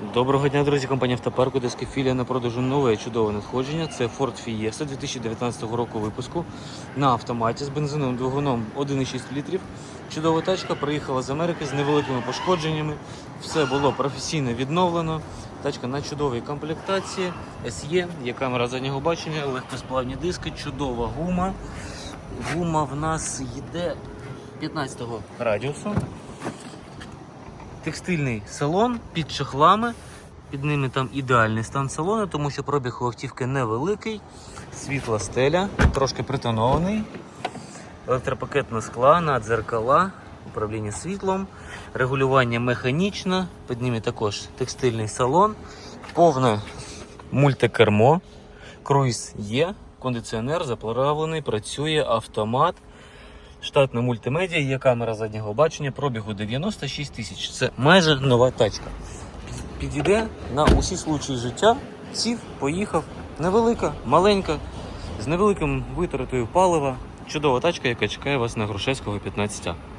Доброго дня, друзі, компанія Автопарку, диски філія на продажу нове чудове надходження. Це Ford Fiesta 2019 року випуску на автоматі з бензиновим двигуном 1,6 літрів. Чудова тачка приїхала з Америки з невеликими пошкодженнями. Все було професійно відновлено. Тачка на чудовій комплектації. SE, є камера заднього бачення, легкосплавні диски, чудова гума. Гума в нас йде 15 радіусу текстильний салон під чохлами. Під ними там ідеальний стан салону, тому що пробіг у автівки невеликий, світла стеля, трошки притонований, електропакетне скла, надзеркала, управління світлом, регулювання механічне, під ними також текстильний салон, повне мультикермо, круїз є, кондиціонер заправлений, працює автомат. Штатна мультимедіа, є камера заднього бачення, пробігу 96 тисяч. Це майже нова тачка. Підійде на усі случаї життя. Сів, поїхав. Невелика, маленька, з невеликим витратою палива. Чудова тачка, яка чекає вас на Грушевського 15.